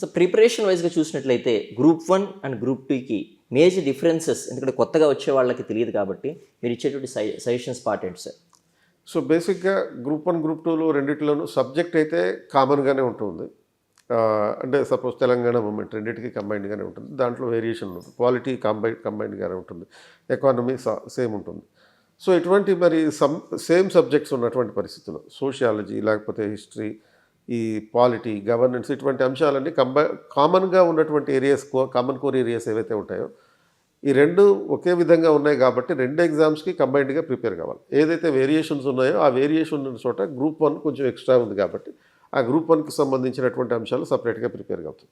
So preparation వైజ్గా చూసినట్లయితే group one and group టూకి మేజర్ డిఫరెన్సెస్ ఎందుకంటే కొత్తగా వచ్చే వాళ్ళకి తెలియదు కాబట్టి మీరు ఇచ్చేటువంటి సై సజెషన్స్ పార్ట్ సార్? సో బేసిక్గా గ్రూప్ వన్ గ్రూప్ టూలో రెండిట్లోనూ సబ్జెక్ట్ అయితే కామన్గానే ఉంటుంది. అంటే సపోజ్ తెలంగాణ మూమెంట్ రెండింటికి కంబైన్డ్గానే ఉంటుంది. దాంట్లో వేరియేషన్ ఉంటుంది. క్వాలిటీ కంబైన్ కంబైన్డ్గానే ఉంటుంది. ఎకానమీ సేమ్ ఉంటుంది. సో ఇటువంటి మరి సమ్ సేమ్ సబ్జెక్ట్స్ ఉన్నటువంటి పరిస్థితులు సోషియాలజీ లేకపోతే హిస్టరీ ఈ పాలిటీ గవర్నెన్స్ ఇటువంటి అంశాలన్నీ కంబై కామన్గా ఉన్నటువంటి ఏరియాస్ కామన్ కోర్ ఏరియాస్ ఏవైతే ఉంటాయో ఈ రెండు ఒకే విధంగా ఉన్నాయి కాబట్టి రెండు ఎగ్జామ్స్కి కంబైన్డ్గా ప్రిపేర్ కావాలి. ఏదైతే వేరియేషన్స్ ఉన్నాయో ఆ వేరియేషన్ ఉన్న చోట గ్రూప్ వన్ కొంచెం ఎక్స్ట్రా ఉంది కాబట్టి ఆ గ్రూప్ వన్కి సంబంధించినటువంటి అంశాలు సపరేట్గా ప్రిపేర్ అవుతాయి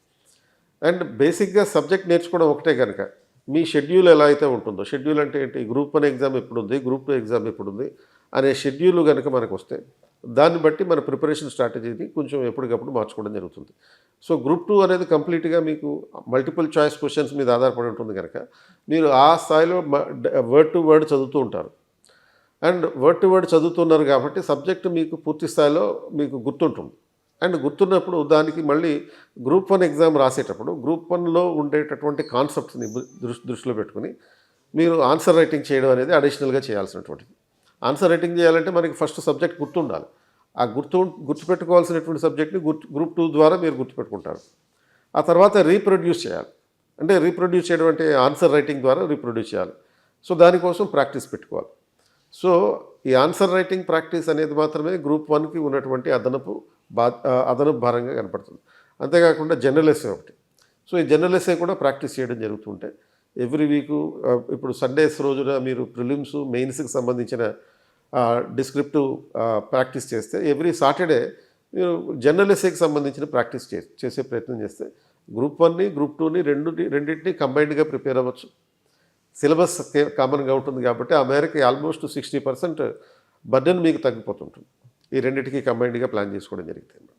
అండ్ బేసిక్గా సబ్జెక్ట్ నేర్చుకోవడం ఒకటే కనుక మీ షెడ్యూల్ ఎలా అయితే ఉంటుందో షెడ్యూల్ అంటే ఏంటి? గ్రూప్ వన్ ఎగ్జామ్ ఎప్పుడు ఉంది? గ్రూప్ టూ ఎగ్జామ్ ఎప్పుడు ఉంది? అనే షెడ్యూల్ కనుక మనకు వస్తే దాన్ని బట్టి మన ప్రిపరేషన్ స్ట్రాటజీని కొంచెం ఎప్పటికప్పుడు మార్చుకోవడం జరుగుతుంది. సో గ్రూప్ టూ అనేది కంప్లీట్గా మీకు మల్టిపుల్ చాయిస్ క్వశ్చన్స్ మీద ఆధారపడి ఉంటుంది కనుక మీరు ఆ స్థాయిలో వర్డ్ టు వర్డ్ చదువుతూ ఉంటారు. అండ్ వర్డ్ టు వర్డ్ చదువుతున్నారు కాబట్టి సబ్జెక్ట్ మీకు పూర్తి స్థాయిలో మీకు గుర్తుంటుంది. అండ్ గుర్తున్నప్పుడు దానికి మళ్ళీ గ్రూప్ వన్ ఎగ్జామ్ రాసేటప్పుడు గ్రూప్ వన్లో ఉండేటటువంటి కాన్సెప్ట్స్ని దృష్టి దృష్టిలో పెట్టుకుని మీరు ఆన్సర్ రైటింగ్ చేయడం అనేది అడిషనల్గా చేయాల్సినటువంటిది. ఆన్సర్ రైటింగ్ చేయాలంటే మనకి ఫస్ట్ సబ్జెక్ట్ గుర్తుండాలి. ఆ గుర్తు గుర్తుపెట్టుకోవాల్సినటువంటి సబ్జెక్ట్ని గుర్తు గ్రూప్ టూ ద్వారా మీరు గుర్తుపెట్టుకుంటారు. ఆ తర్వాత రీప్రొడ్యూస్ చేయాలి. అంటే రీప్రొడ్యూస్ చేయడం అంటే ఆన్సర్ రైటింగ్ ద్వారా రీప్రొడ్యూస్ చేయాలి. సో దానికోసం ప్రాక్టీస్ పెట్టుకోవాలి. సో ఈ ఆన్సర్ రైటింగ్ ప్రాక్టీస్ అనేది మాత్రమే గ్రూప్ వన్కి ఉన్నటువంటి అదనపు బా అదనపు భారంగా కనపడుతుంది. అంతేకాకుండా జనరల్ ఎస్ఏ ఒకటి. సో ఈ జనరల్ ఎస్ఏ కూడా ప్రాక్టీస్ చేయడం జరుగుతుంటే ఎవ్రీ వీకు ఇప్పుడు సండేస్ రోజున మీరు ప్రిలిమ్స్ మెయిన్స్కి సంబంధించిన డిస్క్రిప్టివ్ ప్రాక్టీస్ చేస్తే ఎవ్రీ సాటర్డే మీరు జనరల్ ఎస్ఏకి సంబంధించిన ప్రాక్టీస్ చే చేసే ప్రయత్నం చేస్తే గ్రూప్ వన్ని గ్రూప్ టూని రెండు రెండింటిని కంబైన్డ్గా ప్రిపేర్ అవ్వచ్చు. సిలబస్ కామన్గా ఉంటుంది కాబట్టి ఆ ఆల్మోస్ట్ సిక్స్టీ పర్సెంట్ బర్డెన్ మీకు తగ్గిపోతుంటుంది. ఈ రెండింటికి కంబైన్డ్గా ప్లాన్ చేసుకోవడం జరిగింది